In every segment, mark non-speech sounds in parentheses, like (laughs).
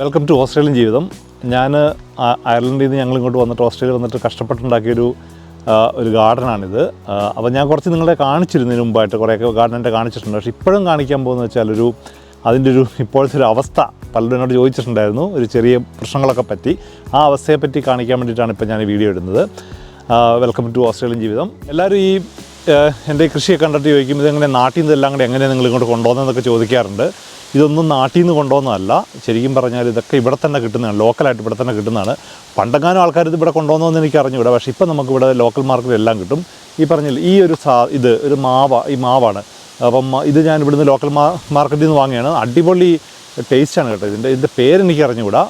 Welcome to Australian ജീവിതം. ഞാൻ അയർലൻഡിൽ നിന്ന് ഞങ്ങൾ ഇങ്ങോട്ട് വന്നിട്ട് ഓസ്ട്രേലിയ വന്നിട്ട് കഷ്ടപ്പെട്ടുണ്ടാക്കിയൊരു ഒരു ഗാർഡനാണിത്. അപ്പോൾ ഞാൻ കുറച്ച് നിങ്ങളെ കാണിച്ചിരുന്നതിന് മുമ്പായിട്ട് കുറേയൊക്കെ ഗാർഡനായിട്ട് കാണിച്ചിട്ടുണ്ട്. പക്ഷേ ഇപ്പോഴും കാണിക്കാൻ പോകുന്നത് വെച്ചാൽ ഒരു അതിന്റെ ഒരു ഇപ്പോഴത്തെ ഒരു അവസ്ഥ പലരും എന്നോട് ചോദിച്ചിട്ടുണ്ടായിരുന്നു. ഒരു ചെറിയ പ്രശ്നങ്ങളൊക്കെ പറ്റി. ആ അവസ്ഥയെ പറ്റി കാണിക്കാൻ വേണ്ടിയിട്ടാണ് ഇപ്പോൾ ഞാൻ വീഡിയോ ഇടുന്നത്. വെൽക്കം ടു ഓസ്ട്രേലിയൻ ജീവിതം. എല്ലാവരും ഈ എന്റെ കൃഷിയൊക്കെ കണ്ടിട്ട് ചോദിക്കുമ്പോൾ ഇതെങ്ങനെ നാട്ടിൽ നിന്നെല്ലാം കൂടെ എങ്ങനെയാണ് നിങ്ങൾ ഇങ്ങോട്ട് കൊണ്ടുപോകുന്നതെന്നൊക്കെ ചോദിക്കാറുണ്ട്. ഇതൊന്നും നാട്ടിൽ നിന്ന് കൊണ്ടുപോകുന്നതല്ല. ശരിക്കും പറഞ്ഞാൽ ഇതൊക്കെ ഇവിടെ തന്നെ കിട്ടുന്നതാണ്. ലോക്കലായിട്ട് ഇവിടെ തന്നെ കിട്ടുന്നതാണ്. പണ്ടെങ്ങാനും ആൾക്കാർ ഇത് ഇവിടെ കൊണ്ടുപോകുന്നതെന്ന് എനിക്ക് അറിഞ്ഞൂടെ പക്ഷേ ഇപ്പം നമുക്ക് ഇവിടെ ലോക്കൽ മാർക്കറ്റിൽ എല്ലാം കിട്ടും. ഈ പറഞ്ഞില്ല ഈ ഒരു സാ ഇത് ഒരു മാവ ഈ മാവാണ്. അപ്പം ഇത് ഞാൻ ഇവിടുന്ന് ലോക്കൽ മാ മാർക്കറ്റിൽ നിന്ന് വാങ്ങിയാണ് അടിപൊളി ടേസ്റ്റാണ് കേട്ടോ ഇതിന്റെ. ഇതിന്റെ പേരെനിക്ക് അറിഞ്ഞുകൂടാ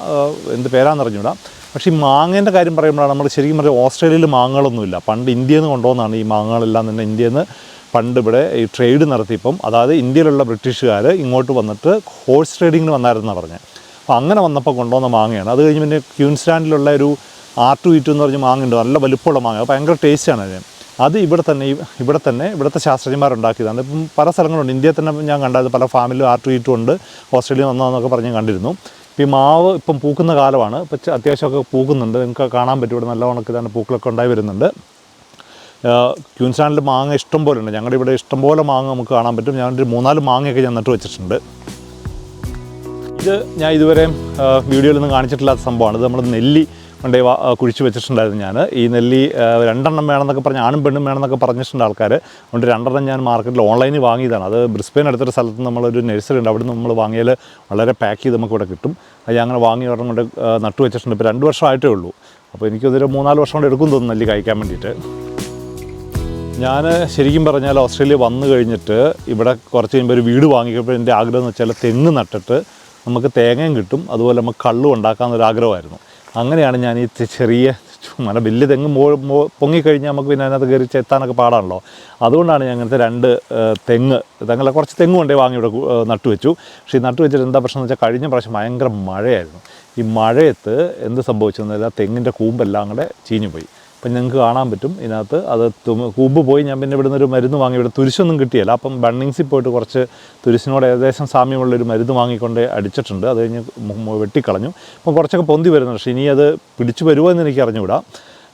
എന്ത് പേരാണെന്ന് അറിഞ്ഞുകൂടാ പക്ഷേ ഈ മാങ്ങേന്റെ കാര്യം പറയുമ്പോഴാണ് നമ്മൾ ശരിക്കും പറഞ്ഞാൽ ഓസ്ട്രേലിയയിൽ മാങ്ങകളൊന്നുമില്ല. പണ്ട് ഇന്ത്യയിൽ നിന്ന് കൊണ്ടുവന്നാണ് ഈ മാങ്ങകളെല്ലാം തന്നെ ഇന്ത്യയിൽ നിന്ന് പണ്ട് ഇവിടെ ഈ ട്രേഡ് നടത്തിയപ്പം അതായത് ഇന്ത്യയിലുള്ള ബ്രിട്ടീഷുകാർ ഇങ്ങോട്ട് വന്നിട്ട് ഹോഴ്സ് ട്രേഡിങ്ങിന് വന്നായിരുന്നു പറഞ്ഞത് അപ്പോൾ അങ്ങനെ വന്നപ്പോൾ കൊണ്ടുവന്ന മാങ്ങയാണ്. അത് കഴിഞ്ഞ് പിന്നെ ക്യൂൻസ്ലാൻഡിലുള്ള ഒരു ആർ ടു ഇറ്റു എന്ന് പറഞ്ഞ മാങ്ങ ഉണ്ട്. നല്ല വലുപ്പമുള്ള മാങ്ങ. ഭയങ്കര ടേസ്റ്റാണ് അതിന് അത്. ഇവിടെ തന്നെ ഇവിടെ തന്നെ ഇവിടുത്തെ ശാസ്ത്രജ്ഞന്മാരുണ്ടാക്കിയതാണ്. ഇപ്പം പല സ്ഥലങ്ങളുണ്ട്. ഇന്ത്യയിൽ തന്നെ ഞാൻ കണ്ടത് പല ഫാമിലും ആർ ടു ഇറ്റും ഉണ്ട്. ഓസ്ട്രേലിയ വന്നതെന്നൊക്കെ പറഞ്ഞ് കണ്ടിരുന്നു. ഈ മാവ് ഇപ്പം പൂക്കുന്ന കാലമാണ്. ഇപ്പം അത്യാവശ്യമൊക്കെ പൂക്കുന്നുണ്ട്. നിങ്ങൾക്ക് കാണാൻ പറ്റും. ഇവിടെ നല്ല ഉണക്ക് തന്നെ പൂക്കളൊക്കെ ഉണ്ടായി വരുന്നുണ്ട്. ക്യൂൻസ്ലാൻഡിൽ മാങ്ങ ഇഷ്ടം പോലെ ഉണ്ട്. ഞങ്ങളുടെ ഇവിടെ ഇഷ്ടം പോലെ മാങ്ങ നമുക്ക് കാണാൻ പറ്റും. ഞാൻ ഒരു മൂന്നാൽ മാങ്ങയൊക്കെ ഞാൻ നട്ട് വെച്ചിട്ടുണ്ട്. ഇത് ഞാൻ ഇതുവരെ വീഡിയോയിലൊന്നും കാണിച്ചിട്ടില്ലാത്ത സംഭവമാണ്. ഇത് നമ്മൾ നെല്ലി കൊണ്ടേ കുഴിച്ച് വെച്ചിട്ടുണ്ടായിരുന്നു ഞാൻ. ഈ നെല്ലി രണ്ടെണ്ണം വേണമെന്നൊക്കെ പറഞ്ഞ് ആണും പെണ്ണും വേണമെന്നൊക്കെ പറഞ്ഞിട്ടുണ്ട് ആൾക്കാർ അതുകൊണ്ട് രണ്ടെണ്ണം ഞാൻ മാർക്കറ്റിൽ ഓൺലൈനിൽ വാങ്ങിയതാണ്. അത് ബ്രിസ്ബെയിൻ അടുത്തൊരു സ്ഥലത്ത് നമ്മളൊരു നഴ്സറി ഉണ്ട്. അവിടെ നിന്ന് നമ്മൾ വാങ്ങിയാൽ വളരെ പാക്ക് ചെയ്ത് നമുക്ക് ഇവിടെ കിട്ടും. അത് അങ്ങനെ വാങ്ങി ഒരെണ്ണം കൊണ്ട് നട്ടു വെച്ചിട്ടുണ്ട്. ഇപ്പോൾ രണ്ട് വർഷമായിട്ടേ ഉള്ളൂ. അപ്പോൾ എനിക്കതൊരു മൂന്നാൽ വർഷം കൊണ്ട് എടുക്കും തോന്നുന്നു നെല്ലി കഴിക്കാൻ വേണ്ടിയിട്ട്. ഞാൻ ശരിക്കും പറഞ്ഞാൽ ഓസ്ട്രേലിയ വന്നു കഴിഞ്ഞിട്ട് ഇവിടെ കുറച്ച് കഴിയുമ്പോൾ ഒരു വീട് വാങ്ങിക്കപ്പോൾ എന്റെ ആഗ്രഹം എന്ന് വെച്ചാൽ തെങ്ങ് നട്ടിട്ട് നമുക്ക് തേങ്ങയും കിട്ടും അതുപോലെ നമുക്ക് കള്ളും ഉണ്ടാക്കാമെന്നൊരു ആഗ്രഹമായിരുന്നു. അങ്ങനെയാണ് ഞാൻ ഈ ചെറിയ മന വലിയ തെങ്ങ് മോ പൊങ്ങിക്കഴിഞ്ഞാൽ നമുക്ക് പിന്നെ അതിനകത്ത് കയറി ചെത്താനൊക്കെ പാടാണല്ലോ. അതുകൊണ്ടാണ് ഞാൻ അങ്ങനത്തെ രണ്ട് തെങ്ങ് തെങ്ങല്ല കുറച്ച് തെങ്ങ് കൊണ്ടേ വാങ്ങി ഇവിടെ നട്ടുവെച്ചു വെച്ചു. പക്ഷേ ഈ നട്ടു വെച്ചിട്ട് എന്താ പ്രശ്നം എന്ന് വെച്ചാൽ കഴിഞ്ഞ പ്രാവശ്യം ഭയങ്കര മഴയായിരുന്നു. ഈ മഴയത്ത് എന്ത് സംഭവിച്ചെന്ന് ആ തെങ്ങിന്റെ കൂമ്പെല്ലാം കൂടെ ചീഞ്ഞു പോയി അപ്പം ഞങ്ങൾക്ക് കാണാൻ പറ്റും. ഇതിനകത്ത് അത് കൂമ്പ് പോയി ഞാൻ പിന്നെ ഇവിടുന്ന് ഒരു മരുന്ന് വാങ്ങി ഇവിടെ തുരിശൊന്നും കിട്ടിയല്ല. അപ്പം ബണ്ണിങ്സിൽ പോയിട്ട് കുറച്ച് തുരിശിനോട് ഏകദേശം സാമ്യമുള്ള ഒരു മരുന്ന് വാങ്ങിക്കൊണ്ട് അടിച്ചിട്ടുണ്ട്. അത് കഴിഞ്ഞ് വെട്ടിക്കളഞ്ഞു. അപ്പം കുറച്ചൊക്കെ പൊന്തി വരുന്നുണ്ട്. പക്ഷേ ഇനി അത് പിടിച്ചു വരുമോ എന്ന് എനിക്ക് അറിഞ്ഞുകൂടാ.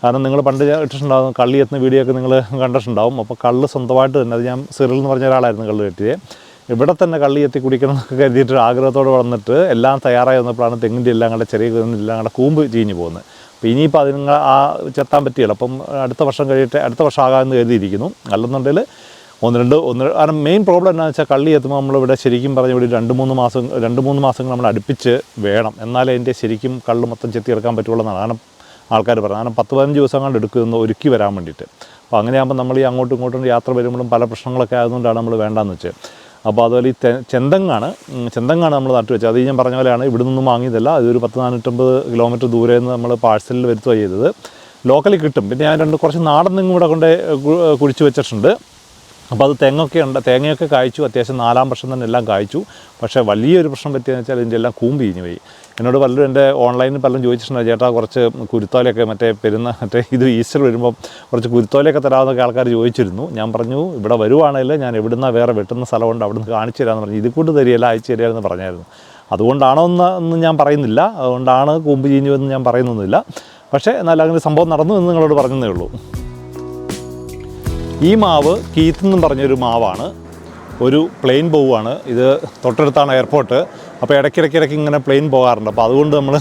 കാരണം നിങ്ങൾ പണ്ട് ഇട്ടിട്ടുണ്ടാകും കള്ളി എത്തുന്ന വീഡിയോ ഒക്കെ നിങ്ങൾ കണ്ടിട്ടുണ്ടാവും. അപ്പോൾ കള്ള് സ്വന്തമായിട്ട് തന്നെ അത് ഞാൻ സിറിൽ എന്ന് പറഞ്ഞ ഒരാളായിരുന്നു കള്ള് കെട്ടിയത് ഇവിടെ തന്നെ കള്ളി എത്തി കുടിക്കണം എന്നൊക്കെ കരുതിയിട്ട് ആഗ്രഹത്തോടെ വന്നിട്ട് എല്ലാം തയ്യാറായി വന്നപ്പോഴാണ് തെങ്ങിന്റെ എല്ലാം കൂടെ ചെറിയ എല്ലാം കൂടെ കൂമ്പ് ചീഞ്ഞ് പോകുന്നത്. അപ്പോൾ ഇനിയിപ്പോൾ അതിന് ആ ചെത്താൻ പറ്റിയല്ലോ അപ്പം അടുത്ത വർഷം കഴിയട്ടെ അടുത്ത വർഷം ആകാമെന്ന് കരുതിയിരിക്കുന്നു. അല്ലെന്നുണ്ടെങ്കിൽ ഒന്ന് രണ്ട് ഒന്ന് കാരണം മെയിൻ പ്രോബ്ലം എന്താണെന്ന് വെച്ചാൽ കള്ളി എത്തുമ്പോൾ നമ്മളിവിടെ ശരിക്കും പറഞ്ഞ ഇവിടെ രണ്ട് മൂന്ന് മാസം രണ്ട് മൂന്ന് മാസങ്ങൾ നമ്മൾ അടുപ്പിച്ച് വേണം. എന്നാലേ അതിന്റെ ശരിക്കും കള്ള് മൊത്തം ചെത്തിയെടുക്കാൻ പറ്റുള്ളൂ എന്നാണ്. കാരണം ആൾക്കാർ പറയുന്നത്. കാരണം പത്ത് പതിനഞ്ച് ദിവസം കൊണ്ട് എടുക്കുന്നു ഒരുക്കി വരാൻ വേണ്ടിയിട്ട്. അപ്പോൾ അങ്ങനെയാകുമ്പോൾ നമ്മൾ ഈ അങ്ങോട്ടും ഇങ്ങോട്ടും യാത്ര വരുമ്പോഴും പല പ്രശ്നങ്ങളൊക്കെ ആയതുകൊണ്ടാണ് നമ്മൾ വേണ്ടാന്ന് വെച്ചത്. അപ്പോൾ അതുപോലെ ഈ ചെന്തങ്ങാണ്. ചെന്തങ്ങാണ് നമ്മൾ നട്ടു വെച്ചത്. അത് ഞാൻ പറഞ്ഞ പോലെയാണ് ഇവിടെ നിന്നും വാങ്ങിയതല്ല. അതൊരു പത്ത് നാനൂറ്റമ്പത് കിലോമീറ്റർ ദൂരെ നിന്ന് നമ്മൾ പാഴ്സലിൽ വരുത്തുക ചെയ്തത്. ലോക്കലിൽ കിട്ടും. പിന്നെ ഞാൻ രണ്ട് കുറച്ച് നാടൻ തെങ്ങും കൂടെ കൊണ്ട് കുഴിച്ചു വെച്ചിട്ടുണ്ട്. അപ്പോൾ അത് തെങ്ങൊക്കെ ഉണ്ട്. തേങ്ങയൊക്കെ കായ്ച്ചു. അത്യാവശ്യം നാലാം വർഷം തന്നെ എല്ലാം കായ്ച്ചു. പക്ഷേ വലിയൊരു പ്രശ്നം പറ്റിയെന്ന് വെച്ചാൽ ഇതിന്റെ എല്ലാം കൂമ്പ് ഇഞ്ഞു പോയി എന്നോട് പലരും എന്റെ ഓൺലൈനിൽ പലരും ചോദിച്ചിട്ടുണ്ട് ചേട്ടാ കുറച്ച് കുരുത്തോലയൊക്കെ മറ്റേ പെരുന്ന (laughs) മറ്റേ ഇത് ഈസ്റ്റർ വരുമ്പോൾ കുറച്ച് കുരുത്തോലയൊക്കെ തരാമെന്നൊക്കെ ആൾക്കാർ ചോദിച്ചിരുന്നു. ഞാൻ പറഞ്ഞു ഇവിടെ വരുവാണെങ്കിൽ ഞാൻ എവിടുന്ന വേറെ വെട്ടുന്ന സ്ഥലമുണ്ട് അവിടുന്ന് കാണിച്ചു തരാമെന്ന് പറഞ്ഞു. ഇത് കൊണ്ട് തരികയല്ല അയച്ചു തരികയെന്ന് പറഞ്ഞായിരുന്നു. അതുകൊണ്ടാണോ എന്ന് ഞാൻ പറയുന്നില്ല. അതുകൊണ്ടാണ് കൂമ്പ് ചീഞ്ഞു എന്ന് ഞാൻ പറയുന്നൊന്നുമില്ല. പക്ഷേ എന്നാൽ അങ്ങനെ സംഭവം നടന്നു എന്ന് നിങ്ങളോട് പറഞ്ഞതേ ഉള്ളൂ. ഈ മാവ് കീത്ത് എന്നും പറഞ്ഞൊരു മാവാണ്. ഒരു പ്ലെയിൻ പോവുകയാണ് ഇത് തൊട്ടടുത്താണ് എയർപോർട്ട്. അപ്പോൾ ഇടയ്ക്കിടയ്ക്ക് ഇടയ്ക്ക് ഇങ്ങനെ പ്ലെയിൻ പോകാറുണ്ട്. അപ്പോൾ അതുകൊണ്ട് നമ്മൾ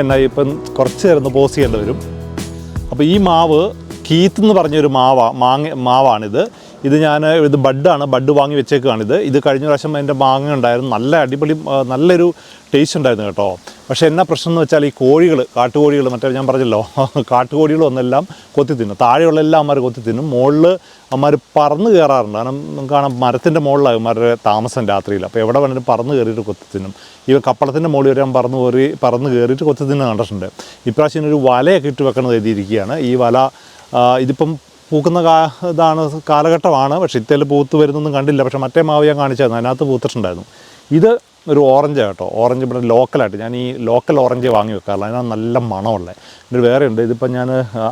എന്നാ ഇപ്പം കുറച്ച് നേരം പോസ് ചെയ്യേണ്ടി വരും. അപ്പോൾ ഈ മാവ് കീത്ത് എന്ന് പറഞ്ഞൊരു മാവാണ് മാങ്ങ മാവാണിത്. ഇത് ഞാൻ ഇത് ബഡാണ് ബഡ് വാങ്ങി വെച്ചേക്കുകയാണിത് ഇത്. കഴിഞ്ഞ പ്രാവശ്യം എന്റെ മാങ്ങ ഉണ്ടായിരുന്നു. നല്ല അടിപൊളി നല്ലൊരു ടേസ്റ്റ് ഉണ്ടായിരുന്നു കേട്ടോ. പക്ഷേ എന്നാ പ്രശ്നം എന്ന് വെച്ചാൽ ഈ കോഴികൾ കാട്ടുകോഴികൾ മറ്റേ ഞാൻ പറഞ്ഞല്ലോ (laughs) കാട്ടുകോഴികൾ ഒന്നെല്ലാം കൊത്തി തിന്നും. താഴെയുള്ള എല്ലാം അമ്മമാർ കൊത്തി തിന്നും. മുകളിൽ അമ്മമാർ പറന്ന് കയറാറുണ്ട് കാരണം കാണാം മരത്തിന്റെ മുകളിലാണ് അമ്മമാരുടെ താമസം രാത്രിയിൽ. അപ്പോൾ എവിടെ വേണമെങ്കിലും പറന്ന് കയറിയിട്ട് കൊത്തി തിന്നും. ഈ കപ്പളത്തിന്റെ മുകളിൽ വരെ പറന്ന് കയറി പറന്ന് കയറിയിട്ട് കൊത്തി തിന്നു കണ്ടിട്ടുണ്ട്. ഇപ്രാവശ്യം ഒരു വലയൊക്കെ ഇട്ട് വെക്കണത് എഴുതിയിരിക്കുകയാണ്. ഈ വല ഇതിപ്പം പൂക്കുന്ന കാ ഇതാണ് കാലഘട്ടമാണ്. പക്ഷേ ഇത്തേൽ പൂത്ത് വരുന്നൊന്നും കണ്ടില്ല. പക്ഷേ മറ്റേ മാവ് ഞാൻ കാണിച്ചായിരുന്നു അതിനകത്ത് പൂത്തിട്ടുണ്ടായിരുന്നു. ഇത് ഒരു ഓറഞ്ച് കേട്ടോ. ഓറഞ്ച് ഇവിടെ ലോക്കലായിട്ട്. ഞാൻ ഈ ലോക്കൽ ഓറഞ്ച് വാങ്ങി വെക്കാറില്ല. അതിനാണ് നല്ല മണമുള്ളത് എന്നിട്ട് വേറെ ഉണ്ട്. ഇതിപ്പോൾ ഞാൻ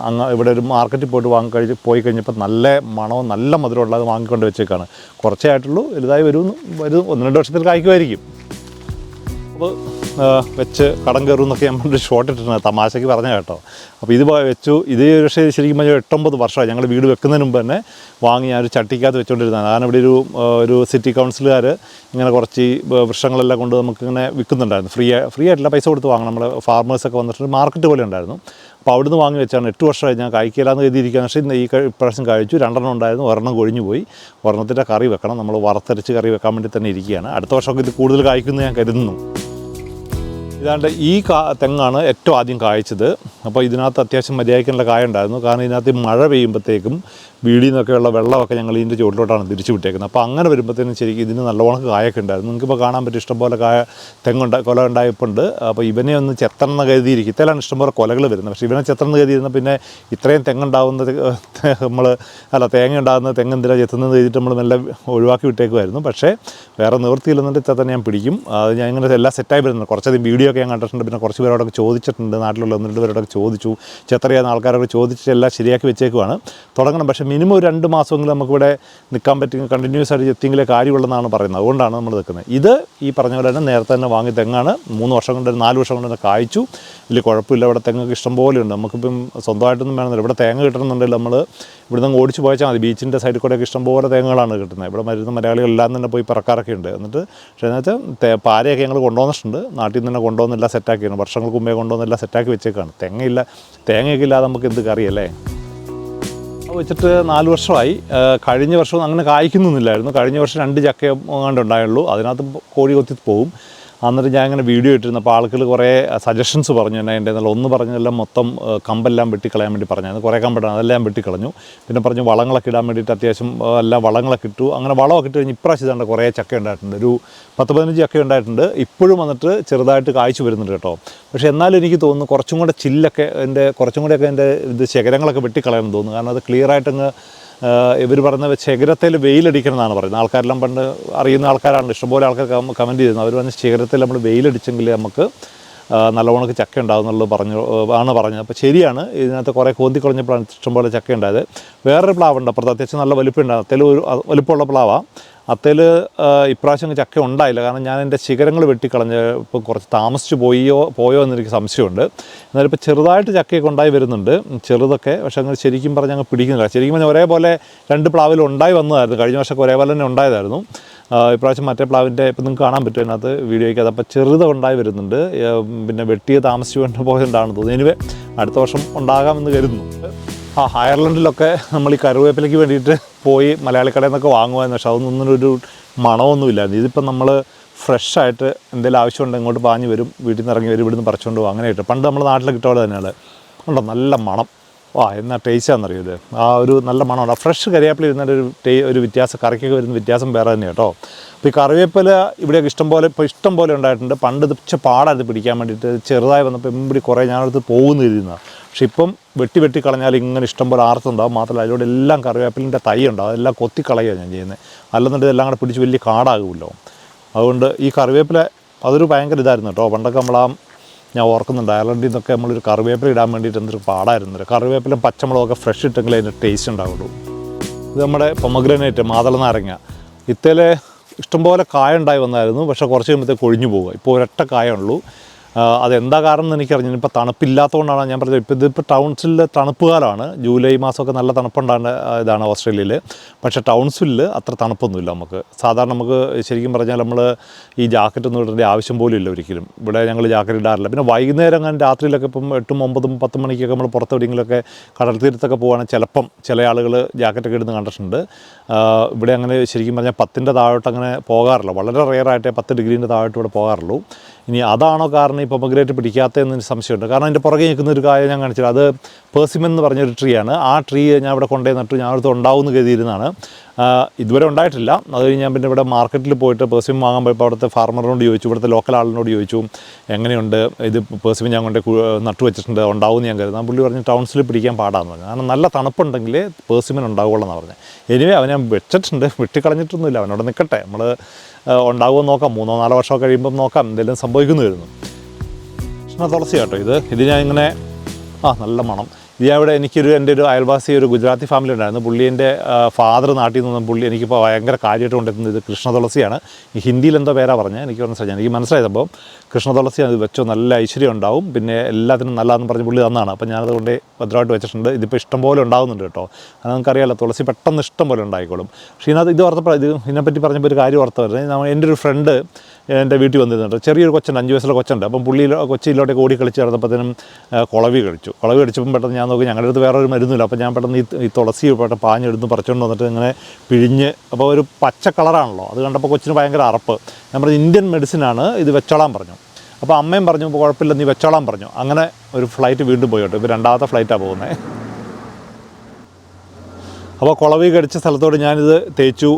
അങ്ങ് ഇവിടെ ഒരു മാർക്കറ്റിൽ പോയിട്ട് വാങ്ങി കഴിച്ച് പോയി കഴിഞ്ഞപ്പോൾ നല്ല മണവും നല്ല മധുരമുള്ള അത് വാങ്ങിക്കൊണ്ട് വെച്ചേക്കാണ്. കുറച്ചേ ആയിട്ടുള്ളൂ. വലുതായി വരും വരും. ഒന്ന് രണ്ട് വർഷത്തിൽ കായ്ക്കുമായിരിക്കും. അപ്പോൾ വെച്ച് കടം കയറും എന്നൊക്കെ പണ്ട് ഷോട്ട് ഇട്ടിട്ടുണ്ട്. തമാശയ്ക്ക് പറഞ്ഞ കേട്ടോ. അപ്പോൾ ഇത് വെച്ചു. ഇത് പക്ഷേ ശരിക്കും പറഞ്ഞാൽ എട്ടൊമ്പത് വർഷമായി ഞങ്ങൾ വീട് വെക്കുന്നതിന് മുമ്പ് തന്നെ വാങ്ങി ഞാൻ ഒരു ചട്ടിക്കകത്ത് വെച്ചുകൊണ്ടിരുന്നതാണ് കാരണം ഇവിടെ ഒരു ഒരു സിറ്റി കൗൺസിലുകാർ ഇങ്ങനെ കുറച്ച് വൃക്ഷങ്ങളെല്ലാം കൊണ്ട് നമുക്ക് ഇങ്ങനെ വിൽക്കുന്നുണ്ടായിരുന്നു. ഫ്രീ ഫ്രീ ആയിട്ടില്ല പൈസ കൊടുത്ത് വാങ്ങണം. നമ്മൾ ഫാർമേഴ്സൊക്കെ വന്നിട്ട് മാർക്കറ്റ് പോലെ ഉണ്ടായിരുന്നു. അപ്പോൾ അവിടുന്ന് വാങ്ങി വെച്ചാണ് എട്ട് വർഷമായി ഞാൻ കഴിക്കില്ലാന്ന് കരുതിയിരിക്കുകയാണ് പക്ഷേ ഇന്ന് ഈ ഇപ്രാവശ്യം കഴിച്ചു. രണ്ടെണ്ണം ഉണ്ടായിരുന്നു. ഒരെണ്ണം കൊഴിഞ്ഞു പോയി. ഒരെണ്ണത്തിന്റെ കറി വെക്കണം. നമ്മൾ വറുത്തരച്ച് കറി വെക്കാൻ വേണ്ടി തന്നെ ഇരിക്കുകയാണ്. അടുത്ത വർഷമൊക്കെ ഇത് കൂടുതൽ കായ്ക്കുന്നു ഞാൻ കരുതുന്നു. ഇതാണ്ട് ഈ കാ തെങ്ങാണ് ഏറ്റവും ആദ്യം കായ്ച്ചത്. അപ്പോൾ ഇതിനകത്ത് അത്യാവശ്യം മര്യാദയ്ക്കുള്ള കായ ഉണ്ടായിരുന്നു. കാരണം ഇതിനകത്ത് മഴ പെയ്യുമ്പോഴത്തേക്കും വീടിൽ നിന്നൊക്കെയുള്ള വെള്ളമൊക്കെ ഞങ്ങൾ ഇതിന്റെ ചുവട്ടിലോട്ടാണ് തിരിച്ചു വിട്ടേക്കുന്നത്. അപ്പോൾ അങ്ങനെ വരുമ്പോഴത്തേനും ശരിക്കും ഇതിന് നല്ലവണ്ണം കായൊക്കെ ഉണ്ടായിരുന്നു. നിങ്ങൾക്കിപ്പോൾ കാണാൻ പറ്റും ഇഷ്ടംപോലെ കായ തെങ്ങുണ്ട കൊല ഉണ്ടായപ്പോണ്ട്. അപ്പോൾ ഇവനെ ഒന്ന് ചെത്തണമെന്ന് കരുതിയിരിക്കും. ഇത്തലാണ് ഇഷ്ടംപോലെ കൊലകൾ വരുന്നത്. പക്ഷേ ഇവനെ ചെത്തണം എന്ന് കരുതിയിരുന്ന പിന്നെ ഇത്രയും തെങ്ങുണ്ടാവുന്നത് നമ്മൾ അല്ല തേങ്ങ ഉണ്ടാകുന്ന തെങ്ങ് എന്തിനാ ചെത്തുന്നത് ചെയ്തിട്ട് നമ്മൾ നല്ല ഒഴിവാക്കി വിട്ടേക്കുമായിരുന്നു പക്ഷേ വേറെ നിവൃത്തിയില്ലെന്നുണ്ടെങ്കിൽ തന്നെ ഞാൻ പിടിക്കും. അത് ഞാൻ ഇങ്ങനെ എല്ലാം സെറ്റായി വരുന്നത് കുറച്ചധികം വീഡിയോ ഒക്കെ ഞാൻ കണ്ടിട്ടുണ്ട്. പിന്നെ കുറച്ച് പേരോടൊക്കെ ചോദിച്ചിട്ടുണ്ട്. നാട്ടിലുള്ള ഒന്ന് രണ്ട് പേരോടൊക്കെ ചോദിച്ചു. ചെത്തറിയാവുന്ന ആൾക്കാരൊക്കെ ചോദിച്ചിട്ട് എല്ലാം ശരിയാക്കി വെച്ചേക്കുവാണ്. തുടങ്ങണം. പക്ഷേ മിനിമം ഒരു രണ്ട് മാസമെങ്കിലും നമുക്കിവിടെ നിൽക്കാൻ പറ്റും. കണ്ടിന്യൂസ് ആയിട്ട് എത്തിയെങ്കിലേ കാര്യമുള്ളതെന്നാണ് പറയുന്നത്. അതുകൊണ്ടാണ് നമ്മൾ നിൽക്കുന്നത്. ഇത് ഈ പറഞ്ഞ പോലെ തന്നെ നേരത്തെ തന്നെ വാങ്ങി തെങ്ങാണ്. മൂന്ന് വർഷം കൊണ്ട് നാല് വർഷം കൊണ്ട് തന്നെ കായ്ച്ചു. വലിയ കുഴപ്പമില്ല. ഇവിടെ തെങ്ങൊക്കെ ഇഷ്ടം പോലെ ഉണ്ട്. നമുക്കിപ്പം സ്വന്തമായിട്ടൊന്നും വേണമെന്നില്ല. ഇവിടെ തേങ്ങ കിട്ടണമെന്നുണ്ടെങ്കിൽ നമ്മൾ ഇവിടുന്ന് ഓടിച്ച് പോയച്ചാൽ മതി. ബീച്ചിന്റെ സൈഡിൽ കൂടെയൊക്കെ ഇഷ്ടംപോലെ തേങ്ങകളാണ് കിട്ടുന്നത്. ഇവിടെ മരുന്ന് മലയാളികളെല്ലാം തന്നെ പോയി പറക്കാറൊക്കെ ഉണ്ട്. എന്നിട്ട് പക്ഷേ എന്ന് വെച്ചാൽ പാരയൊക്കെ ഞങ്ങൾ കൊണ്ടുവന്നിട്ടുണ്ട്. നാട്ടിൽ നിന്ന് തന്നെ കൊണ്ടുവന്നെല്ലാം സെറ്റാക്കിയാണ് വർഷങ്ങൾക്ക് മുമ്പേ കൊണ്ടുവന്നെല്ലാം സെറ്റാക്കി വെച്ചേക്കാണ്. തേങ്ങയില്ല തേങ്ങയൊക്കെ ഇല്ലാതെ നമുക്ക് എന്ത് കറിയല്ലേ വെച്ചിട്ട് നാല് വർഷമായി. കഴിഞ്ഞ വർഷം അങ്ങനെ കായ്ക്കുന്നൊന്നുമില്ലായിരുന്നു കഴിഞ്ഞ വർഷം രണ്ട് ചക്ക എങ്ങാണ്ട് ഉണ്ടായുള്ളൂ. അതിനകത്ത് കോഴി കൊത്തി പോവും. എന്നിട്ട് ഞാൻ ഇങ്ങനെ വീഡിയോ ഇട്ടിരുന്നപ്പോൾ ആളുകൾ കുറേ സജഷൻസ് പറഞ്ഞു എന്നെ എന്റെ എന്നുള്ള ഒന്ന് പറഞ്ഞതെല്ലാം മൊത്തം കമ്പെല്ലാം വെട്ടിക്കളയാൻ വേണ്ടി പറഞ്ഞു. കുറേ കമ്പിടാണ് അതെല്ലാം വെട്ടിക്കളഞ്ഞു. പിന്നെ പറഞ്ഞു വളങ്ങളൊക്കെ ഇടാൻ വേണ്ടിയിട്ട് അത്യാവശ്യം എല്ലാം വളങ്ങളൊക്കെ ഇട്ടു. അങ്ങനെ വളമൊക്കെ ഇട്ട് കഴിഞ്ഞ് ഇപ്രാവശ്യം ഇതാണ്ട് കുറേ ചക്ക ഉണ്ടായിട്ടുണ്ട്. ഒരു പത്ത് പതിനഞ്ച് ചക്ക ഉണ്ടായിട്ടുണ്ട്. ഇപ്പോഴും വന്നിട്ട് ചെറുതായിട്ട് കായ്ച്ചു വരുന്നുണ്ട് കേട്ടോ. പക്ഷേ എന്നാലും എനിക്ക് തോന്നുന്നു കുറച്ചും കൂടെ ചില്ലൊക്കെ എന്റെ കുറച്ചും കൂടെയൊക്കെ എന്റെ ഇത് ശേഖരങ്ങളൊക്കെ വെട്ടിക്കളയാൻ തോന്നുന്നു. കാരണം അത് ക്ലിയർ ആയിട്ടങ്ങ് ഇവർ പറഞ്ഞ ശേഖരത്തിൽ വെയിലടിക്കണം എന്നാണ് പറയുന്നത്. ആൾക്കാരെല്ലാം പണ്ട് അറിയുന്ന ആൾക്കാരാണ്. ഇഷ്ടംപോലെ ആൾക്കാർ കമന്റ് ചെയ്യുന്നത് അവർ പറഞ്ഞ ശേഖരത്തിൽ നമ്മൾ വെയിലടിച്ചെങ്കിൽ നമുക്ക് നല്ലവണ്ണം ചക്ക ഉണ്ടാകും എന്നുള്ളത് പറഞ്ഞു ആണ് പറഞ്ഞത്. അപ്പോൾ ശരിയാണ്. ഇതിനകത്ത് കുറേ കോന്തി കുറഞ്ഞപ്പോഴാണ് ഇഷ്ടംപോലെ ചക്ക ഉണ്ടായത്. വേറൊരു പ്ലാവുണ്ട്. അപ്പുറത്ത് അത്യാവശ്യം നല്ല വലിപ്പം ഉണ്ടാകും തെലു വലിപ്പമുള്ള പ്ലാവാണ് അത്തേൽ ഇപ്രാവശ്യം ചക്ക ഉണ്ടായില്ല. കാരണം ഞാൻ എന്റെ ശിഖരങ്ങൾ വെട്ടിക്കളഞ്ഞ് ഇപ്പോൾ കുറച്ച് താമസിച്ച് പോയോ പോയോ എന്നെനിക്ക് സംശയമുണ്ട്. എന്നാലും ഇപ്പോൾ ചെറുതായിട്ട് ചക്കയൊക്കെ ഉണ്ടായി വരുന്നുണ്ട്. ചെറുതൊക്കെ. പക്ഷെ അങ്ങനെ ശരിക്കും പറഞ്ഞാൽ അങ്ങ് പിടിക്കുന്നില്ല ശരിക്കും പറഞ്ഞാൽ ഒരേപോലെ രണ്ട് പ്ലാവിൽ ഉണ്ടായി വന്നതായിരുന്നു. കഴിഞ്ഞ വർഷമൊക്കെ ഒരേപോലെ തന്നെ ഉണ്ടായതായിരുന്നു. ഇപ്രാവശ്യം മറ്റേ പ്ലാവിന്റെ ഇപ്പം നിങ്ങൾക്ക് കാണാൻ പറ്റും. അതിനകത്ത് വീഡിയോയ്ക്ക് അത് അപ്പോൾ ചെറുത് ഉണ്ടായി വരുന്നുണ്ട്. പിന്നെ വെട്ടിയ താമസിച്ച് കൊണ്ട് പോയതുകൊണ്ടാണ് തോന്നുന്നത് എനിവേ അടുത്ത വർഷം ഉണ്ടാകാമെന്ന് കരുതുന്നു. ആ അയർലൻഡിലൊക്കെ നമ്മൾ ഈ കറിവേപ്പിലയ്ക്ക് വേണ്ടിയിട്ട് പോയി മലയാളി കടയിൽ നിന്നൊക്കെ വാങ്ങുമായിരുന്നു പക്ഷെ അതൊന്നും ഒരു മണമൊന്നുമില്ലായിരുന്നു. ഇതിപ്പം നമ്മൾ ഫ്രഷായിട്ട് എന്തെങ്കിലും ആവശ്യമുണ്ട് ഇങ്ങോട്ട് പാഞ്ഞ് വരും വീട്ടിൽ നിന്ന് ഇറങ്ങി വരും ഇവിടുന്ന് പറിച്ചുകൊണ്ട് പോകും. അങ്ങനെ കിട്ടും പണ്ട് നമ്മൾ നാട്ടിൽ കിട്ടുക തന്നെയാണ്. ഉണ്ടോ? നല്ല മണം. വാ എന്നാ ടേസ്റ്റാണെന്നറിയോ ഇത്? ആ ഒരു നല്ല മണമുണ്ട് ആ ഫ്രഷ് കറിവേപ്പില ഇരുന്നതിന്റെ ഒരു ടേ ഒരു വ്യത്യാസം കറിക്കൊക്കെ വരുന്ന വ്യത്യാസം വേറെ തന്നെ കേട്ടോ. അപ്പോൾ ഈ കറിവേപ്പില ഇവിടെയൊക്കെ ഇഷ്ടം പോലെ ഇപ്പോൾ ഇഷ്ടം പോലെ ഉണ്ടായിട്ടുണ്ട്. പണ്ട് ഇത് പാടായിരുന്നു പിടിക്കാൻ വേണ്ടിയിട്ട്. ചെറുതായി വന്നപ്പോൾ എമ്പിടി കുറേ ഞാനടുത്ത് പോകുന്ന ഇരുന്നതാണ് പക്ഷെ ഇപ്പം വെട്ടി വെട്ടി കളഞ്ഞാൽ ഇങ്ങനെ ഇഷ്ടം പോലെ ആർത്തുണ്ടാവും മാത്രമല്ല അതിലൂടെ എല്ലാം കറിവേപ്പിലിന്റെ തൈ ഉണ്ടാവും അതെല്ലാം കൊത്തി കളയുക ഞാൻ ചെയ്യുന്നത് അല്ലെന്നുണ്ടെങ്കിൽ എല്ലാം കൂടെ പിടിച്ച് വലിയ കാടാകുമല്ലോ. അതുകൊണ്ട് ഈ കറിവേപ്പില അതൊരു ഭയങ്കര ഇതായിരുന്നു കേട്ടോ. പണ്ടൊക്കെ നമ്മൾ ആ ഞാൻ ഓർക്കുന്നുണ്ട് അയർലൻഡിൽ നിന്നൊക്കെ നമ്മളൊരു കറിവേപ്പില ഇടാൻ വേണ്ടിയിട്ട് എന്തൊരു പാടായിരുന്നു കറിവേപ്പിലും പച്ചമുളകൊക്കെ ഫ്രഷ് ഇട്ടെങ്കിൽ അതിന്റെ ടേസ്റ്റ് ഉണ്ടാവുള്ളൂ. ഇത് നമ്മുടെ പൊമഗ്രനേറ്റ് മാതള നാരങ്ങ ഇത്തേലെ ഇഷ്ടംപോലെ കായ ഉണ്ടായി വന്നായിരുന്നു പക്ഷേ കുറച്ച് കഴിയുമ്പോഴത്തേക്ക് കൊഴിഞ്ഞു പോവുക. ഇപ്പോൾ ഒരൊറ്റ കായ ഉള്ളൂ. അതെന്താ കാരണം എന്ന് എനിക്കറിഞ്ഞു ഇപ്പോൾ തണുപ്പില്ലാത്തതുകൊണ്ടാണ് ഞാൻ പറഞ്ഞത്. ഇപ്പോൾ ഇതിപ്പോൾ ടൗൺസിൽ തണുപ്പ് കാലമാണ് ജൂലൈ മാസമൊക്കെ നല്ല തണുപ്പുണ്ടാകുന്ന ഇതാണ് ഓസ്ട്രേലിയയിൽ പക്ഷേ ടൗൺസിൽ അത്ര തണുപ്പൊന്നുമില്ല നമുക്ക്. സാധാരണ നമുക്ക് ശരിക്കും പറഞ്ഞാൽ നമ്മൾ ഈ ജാക്കറ്റ് ഒന്നും ഇടേണ്ട ആവശ്യം പോലും ഇല്ല ഒരിക്കലും. ഇവിടെ ഞങ്ങൾ ജാക്കറ്റ് ഇടാറില്ല. പിന്നെ വൈകുന്നേരം അങ്ങനെ രാത്രിയിലൊക്കെ ഇപ്പം എട്ടും ഒമ്പതും പത്തും മണിക്കൊക്കെ നമ്മൾ പുറത്ത് എവിടെയെങ്കിലുമൊക്കെ കടൽ തീരത്തൊക്കെ പോവുകയാണെങ്കിൽ ചിലപ്പം ചില ആളുകൾ ജാക്കറ്റൊക്കെ ഇടുന്ന കണ്ടിട്ടുണ്ട്. ഇവിടെ അങ്ങനെ ശരിക്കും പറഞ്ഞാൽ പത്തിന്റെ താഴോട്ട് അങ്ങനെ പോകാറില്ല. വളരെ റെയറായിട്ടേ പത്ത് ഡിഗ്രീന്റെ താഴോട്ട് ഇവിടെ പോകാറുള്ളൂ. ഇനി അതാണോ കാരണം ഈ പൊമഗ്രേറ്റ് പിടിക്കാത്തതെന്ന് സംശയമുണ്ട്. കാരണം അതിന്റെ പുറകെ നിൽക്കുന്ന ഒരു കാര്യം ഞാൻ കാണിച്ചത് അത് പേഴ്സിമെന്ന് പറഞ്ഞൊരു ട്രീ ആണ്. ആ ട്രീ ഞാൻ ഇവിടെ കൊണ്ടുപോയി നട്ടു. ഞാൻ അടുത്ത് ഉണ്ടാവും എന്ന് കരുതിയിരുന്നതാണ്. ഇതുവരെ ഉണ്ടായിട്ടില്ല. അത് ഞാൻ പിന്നെ ഇവിടെ മാർക്കറ്റിൽ പോയിട്ട് പേഴ്സ്യൂം വാങ്ങാൻ പോയപ്പോൾ അവിടുത്തെ ഫാർമറിനോട് ചോദിച്ചു ഇവിടുത്തെ ലോക്കൽ ആളിനോട് ചോദിച്ചു എങ്ങനെയുണ്ട്? ഇത് പേഴ്സ്യൂം ഞാൻ കൊണ്ട് നട്ടു വെച്ചിട്ടുണ്ട് ഉണ്ടാവും ഞാൻ ആ പുള്ളി പറഞ്ഞ് ടൗൺസിൽ പിടിക്കാൻ പാടാന്ന് പറഞ്ഞു. കാരണം നല്ല തണുപ്പുണ്ടെങ്കിൽ പേഴ്സ്യൂമിന് ഉണ്ടാവുള്ളൂ പറഞ്ഞത് എനിവേ അവൻ ഞാൻ വെച്ചിട്ടുണ്ട് വെട്ടിക്കളഞ്ഞിട്ടൊന്നുമില്ല. അവനോട് നിൽക്കട്ടെ നമ്മൾ ഉണ്ടാകുമോ നോക്കാം. മൂന്നോ നാലോ വർഷം കഴിയുമ്പം നോക്കാം. എന്തെങ്കിലും സംഭവിക്കുന്നു വരുന്നു തുളസി കേട്ടോ ഇത്. ഇത് ഞാൻ ഇങ്ങനെ ആ നല്ല മണം. അവിടെ എനിക്കൊരു എന്റെ ഒരു അയൽവാസി ഒരു ഗുജറാത്തി ഫാമിലി ഉണ്ടായിരുന്നു. പുള്ളീന്റെ ഫാദർ നാട്ടിൽ നിന്ന് പുള്ളി എനിക്കിപ്പോൾ ഭയങ്കര കാര്യമായിട്ട് കൊണ്ടെത്തുന്നത് ഇത് കൃഷ്ണ തുളസിയാണ്. ഹിന്ദിയിൽ എന്തോ പേരാ പറഞ്ഞത് എനിക്ക് മനസ്സിലായി എനിക്ക് മനസ്സിലായത് അപ്പോൾ കൃഷ്ണ തുളസിയാണ് ഇത് വെച്ചോ നല്ല ഐശ്വര്യം ഉണ്ടാവും. പിന്നെ എല്ലാത്തിനും നല്ലതെന്ന് പറഞ്ഞ് പുള്ളി തന്നാണ്. അപ്പോൾ ഞാനത് കൊണ്ട് ഭദ്രമായിട്ട് വെച്ചിട്ടുണ്ട്. ഇതിപ്പോൾ ഇഷ്ടം പോലെ ഉണ്ടാകുന്നുണ്ട് കേട്ടോ. അത് നമുക്കറിയാമല്ലോ തുളസി പെട്ടെന്ന് ഇഷ്ടം പോലെ ഉണ്ടായിക്കോളും. പക്ഷേ ഇതിനകത്ത് ഇത് ഓർത്തപ്പോൾ ഇത് ഇതിനെപ്പറ്റി പറഞ്ഞപ്പോൾ ഒരു കാര്യം ഓർത്ത് വരുന്നത്. എന്റെ ഒരു ഫ്രണ്ട് എന്റെ വീട്ടിൽ വന്നിരുന്നുണ്ട്. ചെറിയൊരു കൊച്ചുണ്ട് അഞ്ച് വയസ്സുള്ള കൊച്ചുണ്ട്. അപ്പം പുള്ളി കൊച്ചിയിലോട്ടേക്ക് ഓടി കളിച്ച് നടന്നപ്പോഴത്തേനും കുളവി കഴിച്ചു. കുളവി കഴിച്ചപ്പം പെട്ടെന്ന് ഞാൻ നോക്കി ഞങ്ങളുടെ അടുത്ത് വേറൊരു മരുന്നില്ല. അപ്പോൾ ഞാൻ പെട്ടെന്ന് ഈ തുളസി പെട്ടെന്ന് പാഞ്ഞെടുത്ത് പറിച്ചുകൊണ്ട് വന്നിട്ട് ഇങ്ങനെ പിഴിഞ്ഞ് അപ്പോൾ ഒരു പച്ച കളറാണല്ലോ. അത് കണ്ടപ്പോൾ കൊച്ചിന് ഭയങ്കര അറപ്പ്. ഞാൻ പറഞ്ഞു ഇന്ത്യൻ മെഡിസിനാണ് ഇത് വെച്ചോളാൻ പറഞ്ഞു. അപ്പോൾ അമ്മയും പറഞ്ഞു കുഴപ്പമില്ല നീ വെച്ചോളാൻ പറഞ്ഞു. അങ്ങനെ ഒരു ഫ്ലൈറ്റ് വീണ്ടും പോയോട്ടെ ഇപ്പോൾ രണ്ടാമത്തെ ഫ്ലൈറ്റാണ് പോകുന്നത്. അപ്പോൾ കുളവി കടിച്ച സ്ഥലത്തോട് ഞാനിത് തേച്ചു.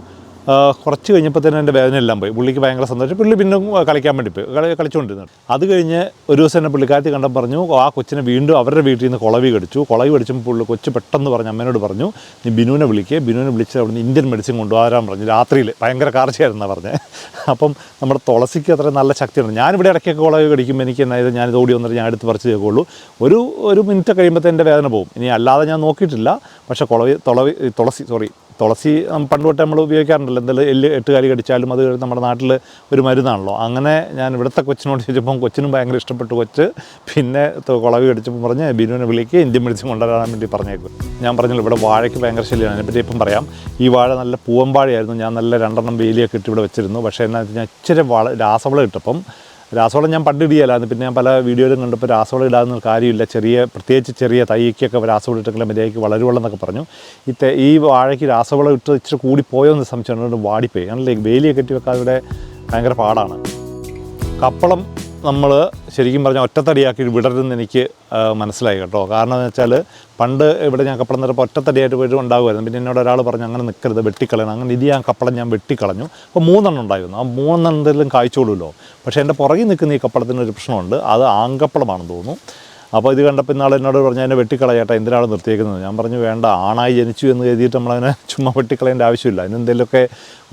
കുറച്ച് കഴിഞ്ഞപ്പോൾ തന്നെ എന്റെ വേദന എല്ലാം പോയി. പുള്ളിക്ക് ഭയങ്കര സന്തോഷം. പുള്ളി പിന്നെ കളിക്കാൻ വേണ്ടി പോയി. കളി കളിച്ചുകൊണ്ടിരുന്നു. അത് കഴിഞ്ഞ് ഒരു ദിവസം എന്നെ പുള്ളിക്കാരത്തി കണ്ടം പറഞ്ഞു ആ കൊച്ചിനെ വീണ്ടും അവരുടെ വീട്ടിൽ നിന്ന് കുളവി കടിച്ചു. കുളവി കടിച്ചപ്പോൾ പുള്ളി കൊച്ചു പെട്ടെന്ന് പറഞ്ഞു അമ്മേനോട് പറഞ്ഞു നീ ബിനുവിനെ വിളിക്കുക ബിനുവിനെ വിളിച്ച് അവിടുന്ന് ഇന്ത്യൻ മെഡിസിൻ കൊണ്ടുവരാൻ പറഞ്ഞു. രാത്രിയിൽ ഭയങ്കര കാർച്ചയായിരുന്നാണ് പറഞ്ഞത് അപ്പം നമ്മുടെ തുളസിക്ക് അത്ര നല്ല ശക്തിയുണ്ട്. ഞാനിവിടെ ഇടയ്ക്കൊക്കെ കുളവി കടിക്കുമ്പോൾ എനിക്ക് എന്നായത് ഞാനിത് ഓടി വന്നിട്ട് ഞാൻ എടുത്ത് പറിച്ച് കേൾക്കുള്ളൂ ഒരു ഒരു മിനിറ്റ് കഴിയുമ്പോൾ എന്റെ വേദന പോകും. ഇനി അല്ലാതെ ഞാൻ നോക്കിയിട്ടില്ല. പക്ഷേ കുളവി തുളവി തുളസി സോറി തുളസി പണ്ട് തൊട്ട് നമ്മൾ ഉപയോഗിക്കാറുണ്ടല്ലോ. എന്തെങ്കിലും എല്ല് എട്ടുകാലി കടിച്ചാലും അത് നമ്മുടെ നാട്ടിൽ ഒരു മരുന്നാണല്ലോ. അങ്ങനെ ഞാൻ ഇവിടുത്തെ കൊച്ചിനോട് ചോദിച്ചപ്പം കൊച്ചിനും ഭയങ്കര ഇഷ്ടപ്പെട്ടു കൊച്ച്. പിന്നെ കുളവി കടിച്ചപ്പോൾ പറഞ്ഞ് ബിനുവിനെ വിളിക്കുക ഇന്ത്യൻ മെഡിസിൻ കൊണ്ടുവരാൻ വേണ്ടി പറഞ്ഞേക്കും. ഞാൻ പറഞ്ഞു ഇവിടെ വാഴയ്ക്ക് ഭയങ്കര ശല്യമാണ്. അതിനെപ്പറ്റി ഇപ്പം പറയാം. ഈ വാഴ നല്ല പൂവമ്പാഴയായിരുന്നു ഞാൻ നല്ല രണ്ടെണ്ണം വേലിയൊക്കെ ഇട്ട് ഇവിടെ വെച്ചിരുന്നു. പക്ഷേ എന്നാ കഴിഞ്ഞാൽ ഇച്ചിരി വള രാസവളം ഇട്ടപ്പം രാസവളം ഞാൻ പണ്ട് ഇടിയല്ലായിരുന്നു. പിന്നെ ഞാൻ പല വീഡിയോയിലും കണ്ടപ്പോൾ രാസവളം ഇടാവുന്ന കാര്യമില്ല. ചെറിയ പ്രത്യേകിച്ച് ചെറിയ തൈക്കൊക്കെ രാസവളം ഇട്ടെങ്കിലും മര്യാദയ്ക്ക് വളരുവള്ളം എന്നൊക്കെ പറഞ്ഞു. ഈ ഈ വാഴയ്ക്ക് രാസവളം ഇട്ട് ഇച്ചിരി കൂടി പോയോ എന്ന് സംശയമുണ്ട് വാടിപ്പോയി. അങ്ങനെ വേലിയൊക്കെ കെട്ടി വെക്കാതെ ഇവിടെ ഭയങ്കര പാടാണ്. കപ്പളം നമ്മൾ ശരിക്കും പറഞ്ഞാൽ ഒറ്റത്തടിയാക്കി വിടരുതെന്ന് എനിക്ക് മനസ്സിലായി കേട്ടോ. കാരണം എന്ന് വെച്ചാൽ പണ്ട് ഇവിടെ ഞാൻ കപ്പളം നിറപ്പോൾ ഒറ്റത്തടിയായിട്ട് പോയിട്ട് ഉണ്ടാകുമായിരുന്നു പിന്നെ എന്നോട് ഒരാൾ പറഞ്ഞു അങ്ങനെ നിൽക്കരുത് വെട്ടിക്കളയണം. അങ്ങനെ ഇത് ഞാൻ കപ്പളം ഞാൻ വെട്ടിക്കളഞ്ഞു. അപ്പോൾ മൂന്നെണ്ണം ഉണ്ടായിരുന്നു. ആ മൂന്നെണ്ണത്തിലും കായ്ച്ചോളൂല്ലോ പക്ഷേ എന്റെ പുറകിൽ നിൽക്കുന്ന ഈ കപ്പളത്തിന് ഒരു പ്രശ്നമുണ്ട്. അത് ആങ്കപ്പളമാണെന്ന് തോന്നുന്നു. അപ്പോൾ ഇത് കണ്ടപ്പോൾ ഇന്നാൾ എന്നോട് പറഞ്ഞു അതിനെ വെട്ടിക്കളയട്ടെ എന്തിനാണ് നിർത്തിയേക്കുന്നത്? ഞാൻ പറഞ്ഞു വേണ്ട ആണായി ജനിച്ചു എന്ന് കരുതിയിട്ട് നമ്മളതിനെ ചുമ്മാ വെട്ടിക്കളയേണ്ട ആവശ്യമില്ല. അതിന് എന്തെങ്കിലുമൊക്കെ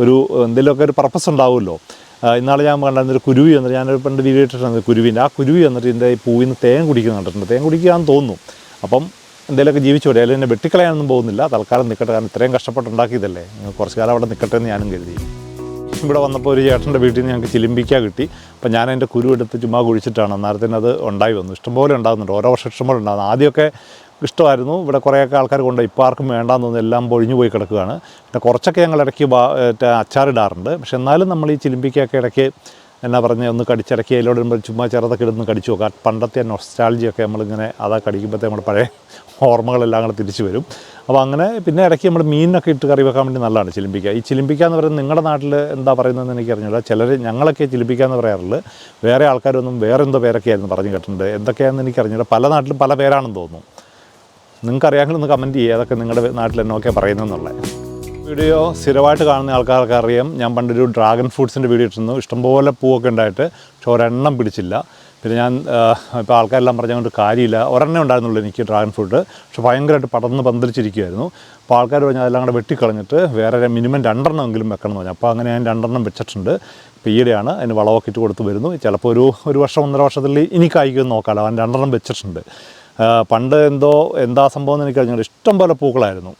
ഒരു എന്തെങ്കിലുമൊക്കെ ഒരു പർപ്പസ് ഉണ്ടാവുമല്ലോ. ഇന്നാളെ ഞാൻ കണ്ടിരുന്നൊരു കുരുവി വന്നിട്ട് ഞാനൊരു പണ്ട് വീഡിയോ ഇട്ടിട്ടുണ്ട് കുരുവിന്റെ. ആ കുരുവി വന്നിട്ട് ഇതിന്റെ പൂവിൽ നിന്ന് തേൻ കുടിക്കുന്ന കണ്ടിട്ടുണ്ട്. തേൻ കുടിക്കുകയെന്ന് തോന്നുന്നു. അപ്പം എന്തെങ്കിലുമൊക്കെ ജീവിച്ചോടെ അല്ലെങ്കിൽ എന്നെ വെട്ടിക്കളയാനൊന്നും പോകുന്നില്ല. തൽക്കാലം നിൽക്കട്ടെ കാരണം ഇത്രയും കഷ്ടപ്പെട്ടുണ്ടാക്കിയതല്ലേ. കുറച്ച് കാലം അവിടെ നിൽക്കട്ടെ എന്ന് ഞാനും കരുതി. ഇവിടെ വന്നപ്പോൾ ഒരു ചേട്ടന്റെ വീട്ടിൽ നിന്ന് ഞങ്ങൾക്ക് ചിലിമ്പിക്ക കിട്ടി. അപ്പോൾ ഞാൻ എന്റെ കുരു എടുത്ത് ചുമ്മാ കുഴിച്ചിട്ടാണ്. അന്നേരത്തിന് അത് ഉണ്ടായി വന്നു. ഇഷ്ടംപോലെ ഉണ്ടാകുന്നുണ്ട് ഓരോ വർഷം ഇഷ്ടംപോലെ ഉണ്ടാകുന്നു ആദ്യമൊക്കെ ഇഷ്ടമായിരുന്നു. ഇവിടെ കുറേയൊക്കെ ആൾക്കാർ കൊണ്ട് ഇപ്പോൾ ആർക്കും വേണ്ടാന്ന് തോന്നുന്നു. എല്ലാം പൊഴിഞ്ഞു പോയി കിടക്കുകയാണ്. പിന്നെ കുറച്ചൊക്കെ ഞങ്ങൾ ഇടയ്ക്ക് അച്ചാറിടാറുണ്ട് പക്ഷെ എന്നാലും നമ്മൾ ഈ ചിലിമ്പിക്കൊക്കെ ഇടയ്ക്ക് എന്നാ പറഞ്ഞ ഒന്ന് കടിച്ചിടയ്ക്ക് അതിലോട് ചുമ്മാ ചെറുതൊക്കെ ഇടുന്ന് കടിച്ചു നോക്കുക. പണ്ടത്തെ നൊസ്റ്റാൾജിയൊക്കെ നമ്മളിങ്ങനെ അതാ കടിക്കുമ്പോഴത്തേ നമ്മുടെ പഴയ ഓർമ്മകളെല്ലാം കൂടെ തിരിച്ചു വരും. അപ്പോൾ അങ്ങനെ പിന്നെ ഇടയ്ക്ക് നമ്മൾ മീനൊക്കെ ഇട്ട് കറി വെക്കാൻ വേണ്ടി നല്ലതാണ് ചിലിമ്പിക്ക. ഈ ചിലിമ്പിക്ക എന്ന് പറയുന്നത് നിങ്ങളുടെ നാട്ടിൽ എന്താ പറയുന്നതെന്ന് എനിക്ക് അറിഞ്ഞില്ല ചിലർ ഞങ്ങളൊക്കെ ചിലിമ്പിക്ക എന്ന് പറയാറുള്ളത് വേറെ ആൾക്കാരൊന്നും വേറെ എന്തോ പേരൊക്കെയായിരുന്നു പറഞ്ഞു കേട്ടിട്ടുണ്ട്. എന്തൊക്കെയാണെന്ന് എനിക്കറിഞ്ഞില്ല പല നാട്ടിലും പല പേരാണെന്ന് തോന്നുന്നു. നിങ്ങൾക്ക് അറിയാമെങ്കിൽ ഒന്ന് കമന്റ് ചെയ്യുക. അതൊക്കെ നിങ്ങളുടെ നാട്ടിൽ എന്നൊക്കെ പറയുന്നതെന്നുള്ളത്. വീഡിയോ സ്ഥിരമായിട്ട് കാണുന്ന ആൾക്കാർക്ക് അറിയാം. ഞാൻ പണ്ടൊരു ഡ്രാഗൺ ഫ്രൂട്ട്സിന്റെ വീഡിയോ ഇട്ടിരുന്നു. ഇഷ്ടംപോലെ പൂവൊക്കെ ഉണ്ടായിട്ട് പക്ഷെ ഒരെണ്ണം പിടിച്ചില്ല. പിന്നെ ഞാൻ ഇപ്പോൾ ആൾക്കാരെല്ലാം പറഞ്ഞുകൊണ്ട് കാര്യമില്ല. ഒരെണ്ണം ഉണ്ടായിരുന്നുള്ളൂ എനിക്ക് ഡ്രാഗൺ ഫ്രൂട്ട് പക്ഷെ ഭയങ്കരമായിട്ട് പടർന്ന് പന്തലിച്ചിരിക്കുമായിരുന്നു അപ്പോൾ ആൾക്കാർ പറഞ്ഞാൽ അതെല്ലാം കൂടെ വെട്ടിക്കളഞ്ഞിട്ട് വേറെ മിനിമം രണ്ടെണ്ണം എങ്കിലും വെക്കണം എന്ന് പറഞ്ഞു. അപ്പോൾ അങ്ങനെ ഞാൻ രണ്ടെണ്ണം വെച്ചിട്ടുണ്ട്. ഇപ്പോൾ ഈയിടെയാണ് അതിന് വളമൊക്കെ ഇട്ട് കൊടുത്ത് വരുന്നു. ചിലപ്പോൾ ഒരു ഒരു വർഷം ഒന്നര വർഷത്തിൽ ഇനി കായ്ക്കുമെന്ന് നോക്കാമല്ലോ. അവൻ രണ്ടെണ്ണം വെച്ചിട്ടുണ്ട്. പണ്ട് എന്തോ എന്താ സംഭവം എന്ന് എനിക്ക് അറിഞ്ഞില്ല ഇഷ്ടം പോലെ പൂക്കളായിരുന്നു.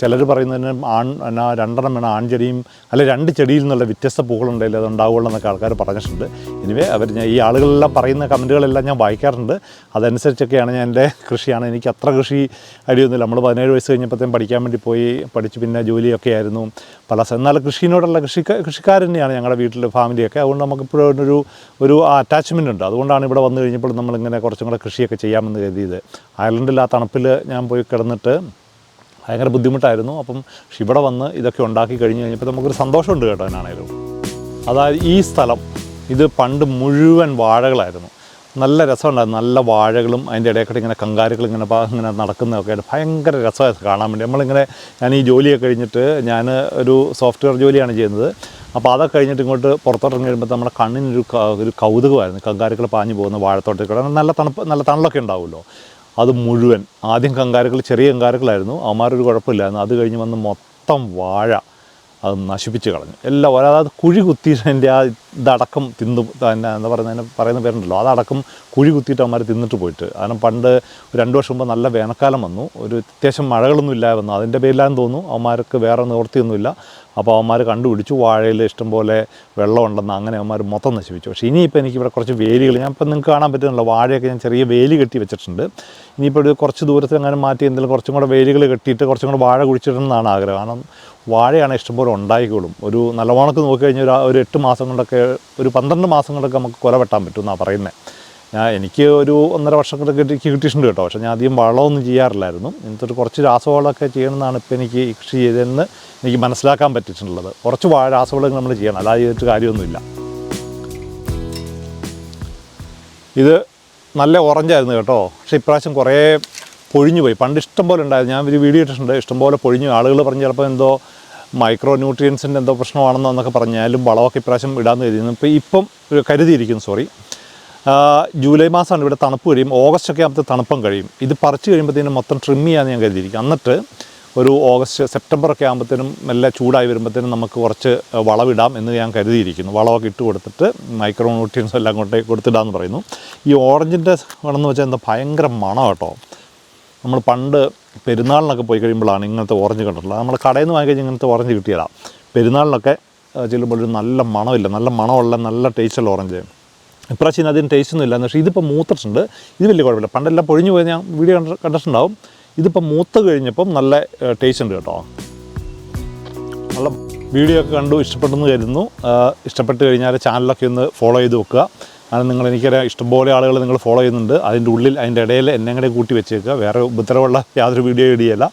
ചിലർ പറയുന്നതിന് ആൺ എന്നാ രണ്ടെണ്ണം വേണം ആൺചെടിയും അല്ലെ രണ്ട് ചെടിയിൽ നിന്നുള്ള വ്യത്യസ്ത പൂക്കളുണ്ടെങ്കിൽ അത് ഉണ്ടാവുള്ളൂ എന്നൊക്കെ ആൾക്കാർ പറഞ്ഞിട്ടുണ്ട്. ഇനിവേ അവർ ഞാൻ ഈ ആളുകളെല്ലാം പറയുന്ന കമന്റുകളെല്ലാം ഞാൻ വായിക്കാറുണ്ട്. അതനുസരിച്ചൊക്കെയാണ് ഞാൻ എന്റെ കൃഷിയാണ്. എനിക്ക് അത്ര കൃഷി അടിയൊന്നുമില്ല നമ്മൾ പതിനേഴ് വയസ്സ് കഴിഞ്ഞപ്പോഴത്തേക്കും പഠിക്കാൻ വേണ്ടി പോയി പഠിച്ച് പിന്നെ ജോലിയൊക്കെ ആയിരുന്നു. പല എന്നാൽ കൃഷിനോടുള്ള കൃഷി കൃഷിക്കാർ തന്നെയാണ് ഞങ്ങളുടെ വീട്ടിൽ ഫാമിലിയൊക്കെ. അതുകൊണ്ട് നമുക്ക് ഇപ്പോഴും ഒരു ഒരു അറ്റാച്ച്മെന്റ് ഉണ്ട്. അതുകൊണ്ടാണ് ഇവിടെ വന്നു കഴിഞ്ഞപ്പോൾ നമ്മളിങ്ങനെ കുറച്ചും കൂടെ കൃഷിയൊക്കെ ചെയ്യാമെന്ന് കരുതിയത്. അയർലൻഡിൽ ആ തണുപ്പിൽ ഞാൻ പോയി കിടന്നിട്ട് ഭയങ്കര ബുദ്ധിമുട്ടായിരുന്നു. അപ്പം ഇവിടെ വന്ന് ഇതൊക്കെ ഉണ്ടാക്കി കഴിഞ്ഞ് കഴിഞ്ഞപ്പോൾ നമുക്കൊരു സന്തോഷമുണ്ട് കേട്ടോ എന്നാണേലും. അതായത് ഈ സ്ഥലം ഇത് പണ്ട് മുഴുവൻ വാഴകളായിരുന്നു. നല്ല രസമുണ്ടായിരുന്നു. നല്ല വാഴകളും അതിന്റെ ഇടയ്ക്കൂടെ ഇങ്ങനെ കങ്കാരുകൾ ഇങ്ങനെ ഇങ്ങനെ നടക്കുന്നതൊക്കെ ആയിട്ട് ഭയങ്കര രസമായിരുന്നു കാണാൻ വേണ്ടി. നമ്മളിങ്ങനെ ഞാൻ ഈ ജോലിയൊക്കെ കഴിഞ്ഞിട്ട് ഞാൻ ഒരു സോഫ്റ്റ്വെയർ ജോലിയാണ് ചെയ്യുന്നത്. അപ്പോൾ അതൊക്കെ കഴിഞ്ഞിട്ട് ഇങ്ങോട്ട് പുറത്തോട്ട് കഴിയുമ്പോൾ നമ്മുടെ കണ്ണിനൊരു ഒരു കൗതുകമായിരുന്നു. കങ്കാരുകൾ പാഞ്ഞു പോകുന്ന വാഴത്തോട്ടത്തിൽ കൂടെ നല്ല തണുപ്പ് നല്ല തണലൊക്കെ ഉണ്ടാവുമല്ലോ. അത് മുഴുവൻ. ആദ്യം കങ്കാരകൾ ചെറിയ കങ്കാരകളായിരുന്നു. അവന്മാരൊരു കുഴപ്പമില്ലായിരുന്നു. അത് കഴിഞ്ഞ് വന്ന് മൊത്തം വാഴ. അത് നശിപ്പിച്ച് കളഞ്ഞു. എല്ലാം അതായത് കുഴി കുത്തിയിട്ടതിന്റെ ആ ഇതടക്കം തിന്നു തന്നെ എന്താ പറയുന്നതിന് പറയുന്ന പേരുണ്ടല്ലോ. അതടക്കം കുഴി കുത്തിയിട്ട് അവന്മാർ തിന്നിട്ട് പോയിട്ട്. കാരണം പണ്ട് രണ്ട് വർഷം മുമ്പ് നല്ല വേനൽക്കാലം വന്നു. ഒരു അത്യാവശ്യം മഴകളൊന്നും ഇല്ല വന്നു അതിന്റെ പേരിലാന്ന് തോന്നുന്നു അവന്മാർക്ക് വേറെ നിവൃത്തിയൊന്നുമില്ല. അപ്പോൾ അവന്മാർ കണ്ടുപിടിച്ചു. വാഴയിൽ ഇഷ്ടംപോലെ വെള്ളമുണ്ടെന്ന് അങ്ങനെ അവന്മാർ മൊത്തം നശിപ്പിച്ചു. പക്ഷേ ഇനിയിപ്പോൾ എനിക്ക് ഇവിടെ കുറച്ച് വേലികൾ ഞാൻ ഇപ്പം നിങ്ങൾക്ക് കാണാൻ പറ്റുന്നില്ല. വാഴയൊക്കെ ഞാൻ ചെറിയ വേലി കെട്ടി വെച്ചിട്ടുണ്ട്. ഇനിയിപ്പോൾ ഒരു കുറച്ച് ദൂരത്തിൽ അങ്ങനെ മാറ്റി എന്തെങ്കിലും കുറച്ചും കൂടെ വേലികൾ കെട്ടിയിട്ട് കുറച്ചും കൂടെ വാഴ കുഴിച്ചിടണമെന്നാണ് ആഗ്രഹം. കാരണം വാഴയാണ് ഇഷ്ടംപോലെ ഉണ്ടായിക്കോളും. ഒരു നല്ല വണക്ക് നോക്കിക്കഴിഞ്ഞാൽ ഒരു ഒരു എട്ട് മാസം കൊണ്ടൊക്കെ ഒരു പന്ത്രണ്ട് മാസം കൊണ്ടൊക്കെ നമുക്ക് കൊല വെട്ടാൻ പറ്റും എന്നാണ് പറയുന്നത് ഞാൻ എനിക്ക് ഒരു ഒന്നര വർഷം കൊണ്ടൊക്കെ എനിക്ക് കിട്ടിയിട്ടുണ്ട് കേട്ടോ. പക്ഷേ ഞാൻ അധികം വളമൊന്നും ചെയ്യാറില്ലായിരുന്നു. ഒരു കുറച്ച് രാസവളമൊക്കെ ചെയ്യണമെന്നാണ് ഇപ്പോൾ എനിക്ക് കൃഷി ചെയ്തതെന്ന് എനിക്ക് മനസ്സിലാക്കാൻ പറ്റിയിട്ടുള്ളത്. കുറച്ച് വാഴ രാസവളം നമ്മൾ ചെയ്യണം. അല്ലാതെ ചെയ്തിട്ട് കാര്യമൊന്നുമില്ല. ഇത് നല്ല ഓറഞ്ചായിരുന്നു കേട്ടോ. പക്ഷേ ഇപ്രാവശ്യം കുറേ പൊഴിഞ്ഞു പോയി പണ്ട് ഇഷ്ടം പോലെ ഉണ്ടായിരുന്നു. ഞാൻ ഒരു വീഡിയോ ഇട്ടിട്ടുണ്ട്. ഇഷ്ടംപോലെ പൊഴിഞ്ഞു. ആളുകൾ പറഞ്ഞ് ചിലപ്പോൾ എന്തോ മൈക്രോ ന്യൂട്രിയൻസിന്റെ എന്തോ പ്രശ്നമാണെന്നോ എന്നൊക്കെ പറഞ്ഞാലും വളമൊക്കെ ഇപ്രാവശ്യം ഇടാമെന്ന് കരുതിയിരുന്നു. ഇപ്പോൾ ഇപ്പം കരുതിയിരിക്കും സോറി ജൂലൈ മാസമാണ് ഇവിടെ തണുപ്പ് കഴിയും. ഓഗസ്റ്റ് ഒക്കെ ആകുമ്പോൾ തണുപ്പം കഴിയും. ഇത് പറിച്ച് കഴിയുമ്പോഴത്തേനും മൊത്തം ട്രിം ചെയ്യാമെന്ന് ഞാൻ കരുതിയിരിക്കും എന്നിട്ട് ഒരു ഓഗസ്റ്റ് സെപ്റ്റംബർ ഒക്കെ ആകുമ്പോഴത്തേനും നല്ല ചൂടായി വരുമ്പോഴത്തേനും നമുക്ക് കുറച്ച് വളവിടാം എന്ന് ഞാൻ കരുതിയിരിക്കുന്നു. വളമൊക്കെ ഇട്ട് കൊടുത്തിട്ട് മൈക്രോ ന്യൂട്രിയൻസ് എല്ലാം കൊണ്ടേ കൊടുത്തിടാമെന്ന് പറയുന്നു. ഈ ഓറഞ്ചിന്റെ വേണമെന്ന് വെച്ചാൽ എന്താ ഭയങ്കര മണം കേട്ടോ നമ്മൾ പണ്ട് പെരുന്നാളിനൊക്കെ പോയി കഴിയുമ്പോഴാണ് ഇങ്ങനത്തെ ഓറഞ്ച് കണ്ടിട്ടുള്ളത് നമ്മൾ കടയിൽ നിന്ന് വാങ്ങിക്കഴിഞ്ഞാൽ ഇങ്ങനത്തെ ഓറഞ്ച് കിട്ടിയതാണ് പെരുന്നാളിനൊക്കെ ചെല്ലുമ്പോൾ ഒരു നല്ല മണമില്ല നല്ല മണമുള്ള നല്ല ടേസ്റ്റുള്ള ഓറഞ്ച് ഇപ്രാവശ്യം അതിന് ടേസ്റ്റ് ഒന്നും ഇല്ല. പക്ഷേ ഇതിപ്പോൾ മൂത്തിട്ടുണ്ട്. ഇത് വലിയ കുഴപ്പമില്ല. പണ്ടെല്ലാം പൊഴിഞ്ഞു പോയി ഞാൻ വീഡിയോ കണ്ട കണ്ടിട്ടുണ്ടാവും. ഇതിപ്പോൾ മൂത്ത് കഴിഞ്ഞപ്പം നല്ല ടേസ്റ്റ് ഉണ്ട് കേട്ടോ. നല്ല വീഡിയോ ഒക്കെ കണ്ടു ഇഷ്ടപ്പെട്ടെന്ന് കരുതുന്നു. ഇഷ്ടപ്പെട്ട് കഴിഞ്ഞാൽ ചാനലൊക്കെ ഒന്ന് ഫോളോ ചെയ്ത് വെക്കുക. കാരണം നിങ്ങൾ എനിക്കറിയാം ഇഷ്ടംപോലെ ആളുകൾ നിങ്ങൾ ഫോളോ ചെയ്യുന്നുണ്ട്. അതിന്റെ ഉള്ളിൽ അതിന്റെ ഇടയിൽ എന്നെ കൂടെ കൂട്ടി വെച്ചേക്കുക. വേറെ ഉപദ്രവമുള്ള യാതൊരു വീഡിയോ ഇടിയല്ല.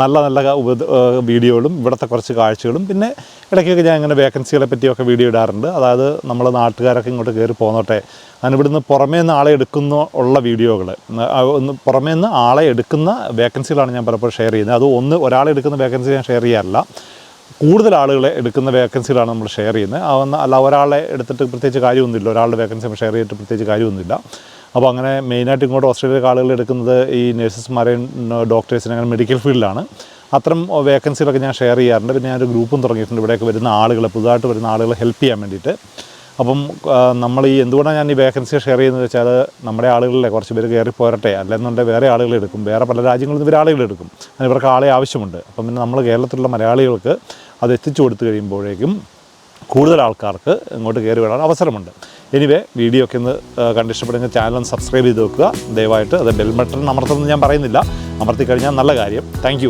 നല്ല നല്ല ഉപദ് വീഡിയോകളും ഇവിടുത്തെ കുറച്ച് കാഴ്ചകളും. പിന്നെ ഇടയ്ക്കൊക്കെ ഞാൻ ഇങ്ങനെ വേക്കൻസികളെ പറ്റിയൊക്കെ വീഡിയോ ഇടാറുണ്ട്. അതായത് നമ്മൾ നാട്ടുകാരൊക്കെ ഇങ്ങോട്ട് കയറി പോന്നോട്ടെ. അങ്ങനെ ഇവിടുന്ന് പുറമേ നിന്ന് ആളെ എടുക്കുന്ന ഉള്ള വീഡിയോകൾ ഒന്ന് പുറമേ നിന്ന് ആളെ എടുക്കുന്ന വേക്കൻസികളാണ് ഞാൻ പലപ്പോഴും ഷെയർ ചെയ്യുന്നത്. അത് ഒന്ന് ഒരാളെ എടുക്കുന്ന വേക്കൻസി ഞാൻ ഷെയർ ചെയ്യാറില്ല. കൂടുതൽ ആളുകളെ എടുക്കുന്ന വേക്കൻസികളാണ് നമ്മൾ ഷെയർ ചെയ്യുന്നത്. അതൊന്ന് അല്ല ഒരാളെ എടുത്തിട്ട് പ്രത്യേകിച്ച് കാര്യമൊന്നുമില്ല. ഒരാളുടെ വേക്കൻസി ഷെയർ ചെയ്തിട്ട് പ്രത്യേകിച്ച് കാര്യമൊന്നുമില്ല. അപ്പോൾ അങ്ങനെ മെയിനായിട്ട് ഇങ്ങോട്ട് ഓസ്ട്രേലിയയിലെ ആളുകൾ എടുക്കുന്നത് ഈ നഴ്സസ്മാരെയും ഡോക്ടേഴ്സിനെ അങ്ങനെ മെഡിക്കൽ ഫീൽഡിലാണ്. അത്തരം വേക്കൻസികളൊക്കെ ഞാൻ ഷെയർ ചെയ്യാറുണ്ട്. പിന്നെ ഞാനൊരു ഗ്രൂപ്പും തുടങ്ങിയിട്ടുണ്ട്. ഇവിടെയൊക്കെ വരുന്ന ആളുകളെ പുതുതായിട്ട് വരുന്ന ആളുകളെ ഹെൽപ്പ് ചെയ്യാൻ വേണ്ടിയിട്ട്. അപ്പം നമ്മൾ ഈ എന്തുകൊണ്ടാണ് ഞാൻ ഈ വേക്കൻസി ഷെയർ ചെയ്യുന്നത് വെച്ചാൽ നമ്മുടെ ആളുകളിലെ കുറച്ച് പേര് കയറി പോരട്ടെ അല്ലെന്നുണ്ടെങ്കിൽ വേറെ ആളുകൾ എടുക്കും. വേറെ പല രാജ്യങ്ങളിൽ നിന്ന് ഇവർ എടുക്കും. അതിന് ഇവർക്ക് ആളെ ആവശ്യമുണ്ട്. അപ്പം പിന്നെ നമ്മൾ കേരളത്തിലുള്ള മലയാളികൾക്ക് അത് എത്തിച്ചു കൊടുത്തു കഴിയുമ്പോഴേക്കും കൂടുതൽ ആൾക്കാർക്ക് ഇങ്ങോട്ട് കയറി വരാൻ അവസരമുണ്ട്. എനിവേ വീഡിയോ ഒക്കെ ഒന്ന് കണ്ടിഷ്ടപ്പെടുന്ന ചാനൽ സബ്സ്ക്രൈബ് ചെയ്ത് വെക്കുക. ദയവായിട്ട് അത് ബെൽ ബട്ടൺ അമർത്തുമെന്ന് ഞാൻ പറയുന്നില്ല. അമർത്തി കഴിഞ്ഞാൽ നല്ല കാര്യം. താങ്ക്